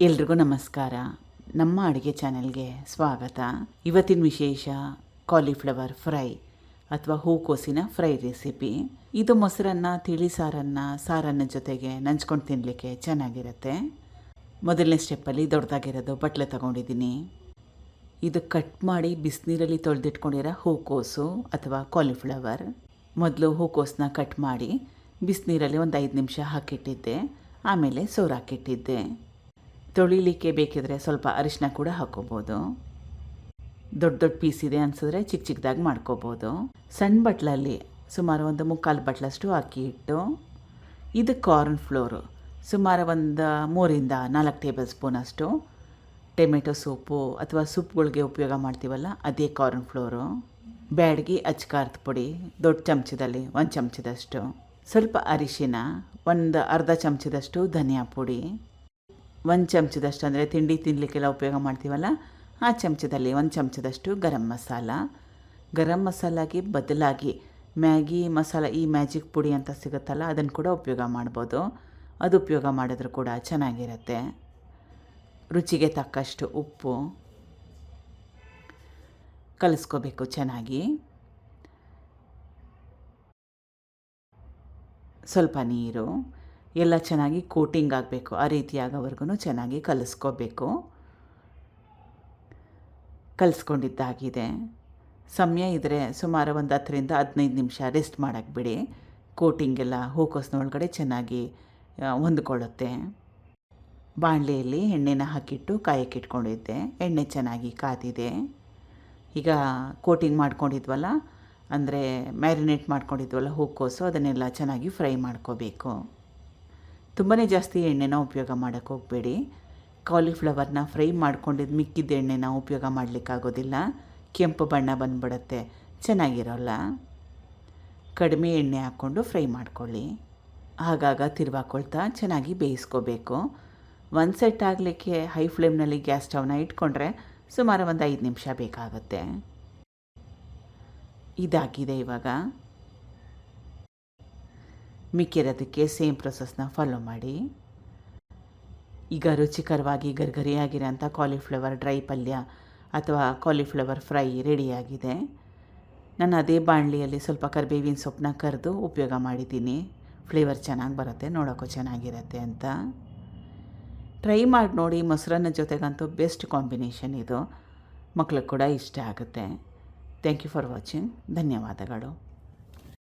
ಎಲ್ರಿಗೂ ನಮಸ್ಕಾರ. ನಮ್ಮ ಅಡುಗೆ ಚಾನೆಲ್ಗೆ ಸ್ವಾಗತ. ಇವತ್ತಿನ ವಿಶೇಷ ಕಾಲಿಫ್ಲವರ್ ಫ್ರೈ ಅಥವಾ ಹೂಕೋಸಿನ ಫ್ರೈ ರೆಸಿಪಿ ಇದು ಮೊಸರನ್ನ, ತಿಳಿ ಸಾರನ್ನು, ಸಾರನ್ನ ಜೊತೆಗೆ ನಂಚ್ಕೊಂಡು ತಿನ್ನಲಿಕ್ಕೆ ಚೆನ್ನಾಗಿರುತ್ತೆ. ಮೊದಲನೇ ಸ್ಟೆಪ್ಪಲ್ಲಿ ದೊಡ್ಡದಾಗಿರೋದು ಬಟ್ಲೆ ತಗೊಂಡಿದ್ದೀನಿ. ಇದು ಕಟ್ ಮಾಡಿ ಬಿಸಿನೀರಲ್ಲಿ ತೊಳೆದಿಟ್ಕೊಂಡಿರೋ ಹೂಕೋಸು ಅಥವಾ ಕಾಲಿಫ್ಲವರ್ ಮೊದಲು ಹೂಕೋಸನ್ನ ಕಟ್ ಮಾಡಿ ಬಿಸಿನೀರಲ್ಲಿ ಒಂದು ಐದು ನಿಮಿಷ ಹಾಕಿಟ್ಟಿದ್ದೆ. ಆಮೇಲೆ ಸೋರು ಹಾಕಿಟ್ಟಿದ್ದೆ ತೊಳಿಲಿಕ್ಕೆ ಬೇಕಿದ್ರೆ ಸ್ವಲ್ಪ ಅರಿಶಿನ ಕೂಡ ಹಾಕ್ಕೋಬೋದು ದೊಡ್ಡ ದೊಡ್ಡ ಪೀಸ್ ಇದೆ ಅನ್ಸಿದ್ರೆ ಚಿಕ್ಕ ಚಿಕ್ಕದಾಗಿ ಮಾಡ್ಕೋಬೋದು. ಸಣ್ಣ ಬಟ್ಲಲ್ಲಿ ಸುಮಾರು ಒಂದು ಮುಕ್ಕಾಲು ಬಟ್ಲಷ್ಟು ಅಕ್ಕಿ ಹಿಟ್ಟು, ಇದು ಕಾರ್ನ್ ಫ್ಲೋರು, ಸುಮಾರು ಒಂದು ಮೂರಿಂದ ನಾಲ್ಕು ಟೇಬಲ್ ಸ್ಪೂನಷ್ಟು ಟೊಮೆಟೊ ಸೂಪು ಅಥವಾ ಸೂಪ್ಗಳಿಗೆ ಉಪಯೋಗ ಮಾಡ್ತೀವಲ್ಲ, ಅದೇ ಕಾರ್ನ್ ಫ್ಲೋರು. ಬ್ಯಾಡ್ಗಿ ಅಚ್ಕಾರದ ಪುಡಿ, ದೊಡ್ಡ ಚಮಚದಲ್ಲಿ ಒಂದು ಚಮಚದಷ್ಟು. ಸ್ವಲ್ಪ ಅರಿಶಿನ, ಒಂದು ಅರ್ಧ ಚಮಚದಷ್ಟು ಧನಿಯಾ ಪುಡಿ. ಒಂದು ಚಮಚದಷ್ಟು ಅಂದರೆ ತಿಂಡಿ ತಿನ್ನಲಿಕ್ಕೆಲ್ಲ ಉಪಯೋಗ ಮಾಡ್ತೀವಲ್ಲ? ಆ ಚಮಚದಲ್ಲಿ ಒಂದು ಚಮಚದಷ್ಟು ಗರಂ ಮಸಾಲ. ಗರಂ ಮಸಾಲಾಗೆ ಬದಲಾಗಿ ಮ್ಯಾಗಿ ಮಸಾಲ, ಈ ಮ್ಯಾಜಿಕ್ ಪುಡಿ ಅಂತ ಸಿಗುತ್ತಲ್ಲ, ಅದನ್ನು ಕೂಡ ಉಪಯೋಗ ಮಾಡ್ಬೋದು. ಅದು ಉಪಯೋಗ ಮಾಡಿದ್ರು ಕೂಡ ಚೆನ್ನಾಗಿರುತ್ತೆ. ರುಚಿಗೆ ತಕ್ಕಷ್ಟು ಉಪ್ಪು. ಕಲಿಸ್ಕೋಬೇಕು ಚೆನ್ನಾಗಿ. ಸ್ವಲ್ಪ ನೀರು. ಎಲ್ಲ ಚೆನ್ನಾಗಿ ಕೋಟಿಂಗ್ ಆಗಬೇಕು, ಆ ರೀತಿ ಆಗೋವರೆಗೂ ಚೆನ್ನಾಗಿ ಕಲಿಸ್ಕೋಬೇಕು. ಕಲಿಸ್ಕೊಂಡಿದ್ದಾಗಿದೆ. ಸಮಯ ಇದ್ದರೆ ಸುಮಾರು ಒಂದು ಹತ್ತರಿಂದ ಹದಿನೈದು ನಿಮಿಷ ರೆಸ್ಟ್ ಮಾಡೋಕ್ಕೆ ಬಿಡಿ. ಕೋಟಿಂಗ್ ಎಲ್ಲ ಹೂಕೋಸಿನ ಒಳಗಡೆ ಚೆನ್ನಾಗಿ ಹೊಂದ್ಕೊಳ್ಳುತ್ತೆ. ಬಾಣಲೆಯಲ್ಲಿ ಎಣ್ಣೆನ ಹಾಕಿಟ್ಟು ಕಾಯಕ್ಕೆ ಇಟ್ಕೊಂಡಿದ್ದೆ. ಎಣ್ಣೆ ಚೆನ್ನಾಗಿ ಕಾದಿದೆ. ಈಗ ಕೋಟಿಂಗ್ ಮಾಡ್ಕೊಂಡಿದ್ವಲ್ಲ, ಅಂದರೆ ಮ್ಯಾರಿನೇಟ್ ಮಾಡ್ಕೊಂಡಿದ್ವಲ್ಲ ಹೂಕೋಸು ಅದನ್ನೆಲ್ಲ ಚೆನ್ನಾಗಿ ಫ್ರೈ ಮಾಡ್ಕೋಬೇಕು. ತುಂಬಾ ಜಾಸ್ತಿ ಎಣ್ಣೆನ ಉಪಯೋಗ ಮಾಡೋಕ್ಕೆ ಹೋಗಬೇಡಿ. ಕಾಲಿಫ್ಲವರ್ನ ಫ್ರೈ ಮಾಡ್ಕೊಂಡಿದ್ದು ಮಿಕ್ಕಿದ ಎಣ್ಣೆನ ಉಪಯೋಗ ಮಾಡಲಿಕ್ಕಾಗೋದಿಲ್ಲ. ಕೆಂಪು ಬಣ್ಣ ಬಂದ್ಬಿಡುತ್ತೆ. ಚೆನ್ನಾಗಿರೋಲ್ಲ. ಕಡಿಮೆ ಎಣ್ಣೆ ಹಾಕ್ಕೊಂಡು ಫ್ರೈ ಮಾಡ್ಕೊಳ್ಳಿ. ಆಗಾಗ ತಿರುವಾಕೊಳ್ತಾ ಚೆನ್ನಾಗಿ ಬೇಯಿಸ್ಕೋಬೇಕು. ಒಂದು ಸೆಟ್ ಆಗಲಿಕ್ಕೆ ಹೈ ಫ್ಲೇಮ್ನಲ್ಲಿ ಗ್ಯಾಸ್ ಸ್ಟವ್ನ ಇಟ್ಕೊಂಡ್ರೆ ಸುಮಾರು ಒಂದು ಐದು ನಿಮಿಷ ಬೇಕಾಗುತ್ತೆ. ಇದಾಗಿದೆ ಇವಾಗ. ಮಿಕ್ಕಿರೋದಕ್ಕೆ ಸೇಮ್ ಪ್ರೊಸೆಸ್ನ ಫಾಲೋ ಮಾಡಿ. ಈಗ ರುಚಿಕರವಾಗಿ ಗರ್ಗರಿಯಾಗಿರೋಂಥ ಕಾಲಿಫ್ಲವರ್ ಡ್ರೈ ಪಲ್ಯ ಅಥವಾ ಕಾಲಿಫ್ಲವರ್ ಫ್ರೈ ರೆಡಿಯಾಗಿದೆ. ನಾನು ಅದೇ ಬಾಣಲಿಯಲ್ಲಿ ಸ್ವಲ್ಪ ಕರಿಬೇವಿನ ಸೊಪ್ಪನ್ನ ಕರೆದು ಉಪಯೋಗ ಮಾಡಿದ್ದೀನಿ. ಫ್ಲೇವರ್ ಚೆನ್ನಾಗಿ ಬರುತ್ತೆ, ನೋಡೋಕ್ಕೂ ಚೆನ್ನಾಗಿರುತ್ತೆ ಅಂತ. ಟ್ರೈ ಮಾಡಿ ನೋಡಿ, ಮೊಸರನ್ನ ಜೊತೆಗಂತೂ ಬೆಸ್ಟ್ ಕಾಂಬಿನೇಷನ್ ಇದು. ಮಕ್ಳಿಗೆ ಕೂಡ ಇಷ್ಟ ಆಗುತ್ತೆ. ಥ್ಯಾಂಕ್ ಯು ಫಾರ್ ವಾಚಿಂಗ್ ಧನ್ಯವಾದಗಳು.